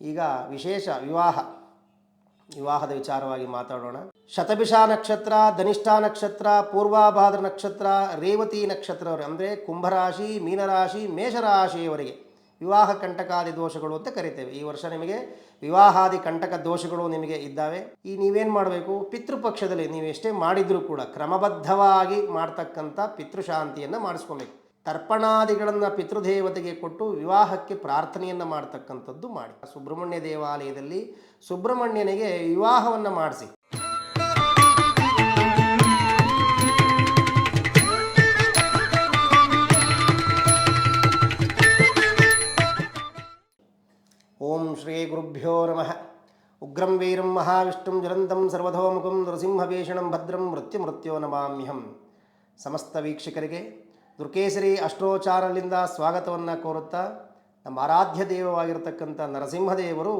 ಈಗ ವಿಶೇಷ ವಿವಾಹ. ವಿವಾಹದ ವಿಚಾರವಾಗಿ ಮಾತಾಡೋಣ. ಶತಭಿಷ ನಕ್ಷತ್ರ, ಧನಿಷ್ಠಾ ನಕ್ಷತ್ರ, ಪೂರ್ವಾಭಾದ್ರ ನಕ್ಷತ್ರ, ರೇವತಿ ನಕ್ಷತ್ರವರು, ಅಂದರೆ ಕುಂಭರಾಶಿ, ಮೀನರಾಶಿ, ಮೇಷರಾಶಿಯವರಿಗೆ ವಿವಾಹ ಕಂಟಕಾದಿ ದೋಷಗಳು ಅಂತ ಕರಿತೇವೆ. ಈ ವರ್ಷ ನಿಮಗೆ ವಿವಾಹಾದಿ ಕಂಟಕ ದೋಷಗಳು ನಿಮಗೆ ಇದ್ದಾವೆ. ಈ ನೀವೇನು ಮಾಡಬೇಕು? ಪಿತೃಪಕ್ಷದಲ್ಲಿ ನೀವು ಎಷ್ಟೇ ಮಾಡಿದರೂ ಕೂಡ ಕ್ರಮಬದ್ಧವಾಗಿ ಮಾಡ್ತಕ್ಕಂಥ ಪಿತೃಶಾಂತಿಯನ್ನು ಮಾಡಿಸ್ಕೊಬೇಕು. ತರ್ಪಣಾದಿಗಳನ್ನು ಪಿತೃದೇವತೆಗೆ ಕೊಟ್ಟು ವಿವಾಹಕ್ಕೆ ಪ್ರಾರ್ಥನೆಯನ್ನು ಮಾಡ್ತಕ್ಕಂಥದ್ದು ಮಾಡಿ. ಸುಬ್ರಹ್ಮಣ್ಯ ದೇವಾಲಯದಲ್ಲಿ ಸುಬ್ರಹ್ಮಣ್ಯನಿಗೆ ವಿವಾಹವನ್ನು ಮಾಡಿಸಿ. ಓಂ ಶ್ರೀ ಗುರುಭ್ಯೋ ನಮಃ. ಉಗ್ರಂ ವೀರಂ ಮಹಾವಿಷ್ಣುಂ ಜ್ವಲಂತಂ ಸರ್ವಧೋಮುಖಂ ನೃಸಿಂಹಭೀಷಣಂ ಭದ್ರಂ ಮೃತ್ಯು ಮೃತ್ಯೋ ನಮಾಮ್ಯಹಂ. ಸಮಸ್ತ ವೀಕ್ಷಕರಿಗೆ ದುರ್ಕೇಸರಿ ಅಷ್ಟೋಚಾರಲಿಂದ ಸ್ವಾಗತವನ್ನು ಕೋರುತ್ತಾ ನಮ್ಮ ಆರಾಧ್ಯ ದೇವವಾಗಿರತಕ್ಕಂಥ ನರಸಿಂಹದೇವರು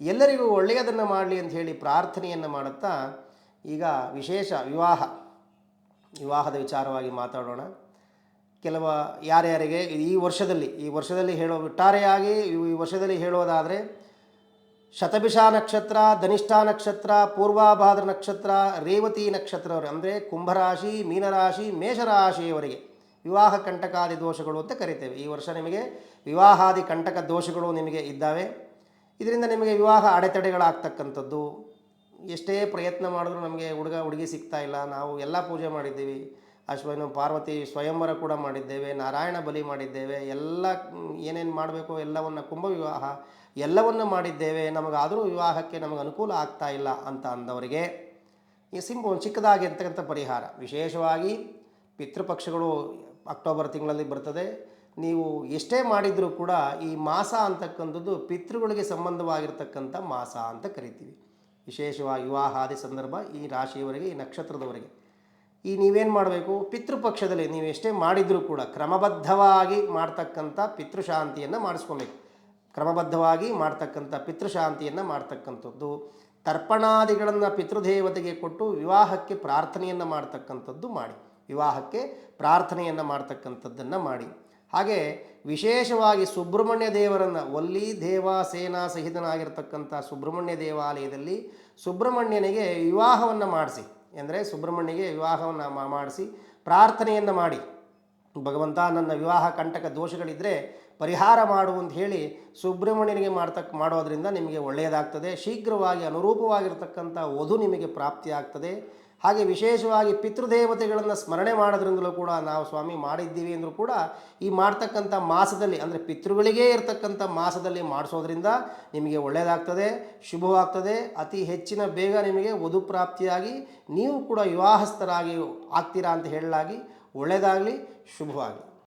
ಎಲ್ಲರಿಗೂ ಒಳ್ಳೆಯದನ್ನು ಮಾಡಲಿ ಅಂತ ಹೇಳಿ ಪ್ರಾರ್ಥನೆಯನ್ನು ಮಾಡುತ್ತಾ ಈಗ ವಿಶೇಷ ವಿವಾಹ, ವಿವಾಹದ ವಿಚಾರವಾಗಿ ಮಾತಾಡೋಣ. ಕೆಲವ ಯಾರ್ಯಾರಿಗೆ ಈ ವರ್ಷದಲ್ಲಿ ಈ ವರ್ಷದಲ್ಲಿ ಹೇಳೋ ಒಟ್ಟಾರೆಯಾಗಿ ಈ ವರ್ಷದಲ್ಲಿ ಹೇಳೋದಾದರೆ ಶತಭಿಷ ನಕ್ಷತ್ರ, ಧನಿಷ್ಠಾ ನಕ್ಷತ್ರ, ಪೂರ್ವಾಭಾದ್ರ ನಕ್ಷತ್ರ, ರೇವತಿ ನಕ್ಷತ್ರವರು ಅಂದರೆ ಕುಂಭರಾಶಿ, ಮೀನರಾಶಿ, ಮೇಷರಾಶಿಯವರೆಗೆ. ವಿವಾಹ ಕಂಟಕಾದಿ ದೋಷಗಳು ಅಂತ ಕರಿತೇವೆ. ಈ ವರ್ಷ ನಿಮಗೆ ವಿವಾಹಾದಿ ಕಂಟಕ ದೋಷಗಳು ನಿಮಗೆ ಇದ್ದಾವೆ. ಇದರಿಂದ ನಿಮಗೆ ವಿವಾಹ ಅಡೆತಡೆಗಳಾಗ್ತಕ್ಕಂಥದ್ದು. ಎಷ್ಟೇ ಪ್ರಯತ್ನ ಮಾಡಿದ್ರೂ ನಮಗೆ ಹುಡುಗ ಹುಡುಗಿ ಸಿಗ್ತಾ ಇಲ್ಲ. ನಾವು ಎಲ್ಲ ಪೂಜೆ ಮಾಡಿದ್ದೀವಿ. ಅಶ್ವನು ಪಾರ್ವತಿ ಸ್ವಯಂವರ ಕೂಡ ಮಾಡಿದ್ದೇವೆ. ನಾರಾಯಣ ಬಲಿ ಮಾಡಿದ್ದೇವೆ. ಎಲ್ಲ ಏನೇನು ಮಾಡಬೇಕು ಎಲ್ಲವನ್ನು ಕುಂಭ ವಿವಾಹ ಎಲ್ಲವನ್ನು ಮಾಡಿದ್ದೇವೆ. ನಮಗಾದರೂ ವಿವಾಹಕ್ಕೆ ನಮಗೆ ಅನುಕೂಲ ಆಗ್ತಾ ಇಲ್ಲ ಅಂತ ಅಂದವರಿಗೆ ಈ ಸಿಂಪು ಚಿಕ್ಕದಾಗಿರ್ತಕ್ಕಂಥ ಪರಿಹಾರ. ವಿಶೇಷವಾಗಿ ಪಿತೃಪಕ್ಷಗಳು ಅಕ್ಟೋಬರ್ ತಿಂಗಳಲ್ಲಿ ಬರ್ತದೆ. ನೀವು ಎಷ್ಟೇ ಮಾಡಿದರೂ ಕೂಡ ಈ ಮಾಸ ಅಂತಕ್ಕಂಥದ್ದು ಪಿತೃಗಳಿಗೆ ಸಂಬಂಧವಾಗಿರ್ತಕ್ಕಂಥ ಮಾಸ ಅಂತ ಕರಿತೀವಿ. ವಿಶೇಷವಾಗಿ ವಿವಾಹಾದಿ ಸಂದರ್ಭ ಈ ರಾಶಿಯವರೆಗೆ, ಈ ನಕ್ಷತ್ರದವರೆಗೆ. ಈ ನೀವೇನು ಮಾಡಬೇಕು? ಪಿತೃಪಕ್ಷದಲ್ಲಿ ನೀವು ಎಷ್ಟೇ ಮಾಡಿದರೂ ಕೂಡ ಕ್ರಮಬದ್ಧವಾಗಿ ಮಾಡ್ತಕ್ಕಂಥ ಪಿತೃಶಾಂತಿಯನ್ನು ಮಾಡಿಸ್ಕೊಬೇಕು. ಕ್ರಮಬದ್ಧವಾಗಿ ಮಾಡ್ತಕ್ಕಂಥ ಪಿತೃಶಾಂತಿಯನ್ನು ಮಾಡ್ತಕ್ಕಂಥದ್ದು. ತರ್ಪಣಾದಿಗಳನ್ನು ಪಿತೃದೇವತೆಗೆ ಕೊಟ್ಟು ವಿವಾಹಕ್ಕೆ ಪ್ರಾರ್ಥನೆಯನ್ನು ಮಾಡ್ತಕ್ಕಂಥದ್ದು ಮಾಡಿ. ವಿವಾಹಕ್ಕೆ ಪ್ರಾರ್ಥನೆಯನ್ನು ಮಾಡ್ತಕ್ಕಂಥದ್ದನ್ನು ಮಾಡಿ. ಹಾಗೆ ವಿಶೇಷವಾಗಿ ಸುಬ್ರಹ್ಮಣ್ಯ ದೇವರನ್ನು ಒಲ್ಲಿ ದೇವ ಸೇನಾ ಸಹಿತನಾಗಿರ್ತಕ್ಕಂಥ ಸುಬ್ರಹ್ಮಣ್ಯ ದೇವಾಲಯದಲ್ಲಿ ಸುಬ್ರಹ್ಮಣ್ಯನಿಗೆ ವಿವಾಹವನ್ನು ಮಾಡಿಸಿ. ಅಂದರೆ ಸುಬ್ರಹ್ಮಣ್ಯಗೆ ವಿವಾಹವನ್ನು ಮಾಡಿಸಿ, ಪ್ರಾರ್ಥನೆಯನ್ನು ಮಾಡಿ. ಭಗವಂತ ನನ್ನ ವಿವಾಹ ಕಂಟಕ ದೋಷಗಳಿದ್ದರೆ ಪರಿಹಾರ ಮಾಡು ಅಂತ ಹೇಳಿ ಸುಬ್ರಹ್ಮಣ್ಯನಿಗೆ ಮಾಡ್ತಕ್ಕ ಮಾಡೋದ್ರಿಂದ ನಿಮಗೆ ಒಳ್ಳೆಯದಾಗ್ತದೆ ಶೀಘ್ರವಾಗಿ ಅನುರೂಪವಾಗಿರ್ತಕ್ಕಂಥ ವಧು ನಿಮಗೆ ಪ್ರಾಪ್ತಿಯಾಗ್ತದೆ. ಹಾಗೆ ವಿಶೇಷವಾಗಿ ಪಿತೃದೇವತೆಗಳನ್ನು ಸ್ಮರಣೆ ಮಾಡೋದ್ರಿಂದಲೂ ಕೂಡ ನಾವು ಸ್ವಾಮಿ ಮಾಡಿದ್ದೀವಿ ಅಂದರೂ ಕೂಡ ಈ ಮಾಡ್ತಕ್ಕಂಥ ಮಾಸದಲ್ಲಿ, ಅಂದರೆ ಪಿತೃಗಳಿಗೇ ಇರತಕ್ಕಂಥ ಮಾಸದಲ್ಲಿ ಮಾಡಿಸೋದ್ರಿಂದ ನಿಮಗೆ ಒಳ್ಳೆಯದಾಗ್ತದೆ ಶುಭವಾಗ್ತದೆ, ಅತಿ ಹೆಚ್ಚಿನ ಬೇಗ ನಿಮಗೆ ವಧು ಪ್ರಾಪ್ತಿಯಾಗಿ ನೀವು ಕೂಡ ವಿವಾಹಸ್ಥರಾಗಿ ಆಗ್ತೀರಾ ಅಂತ ಹೇಳಲಾಗಿ ಒಳ್ಳೆಯದಾಗಲಿ ಶುಭವಾಗಿ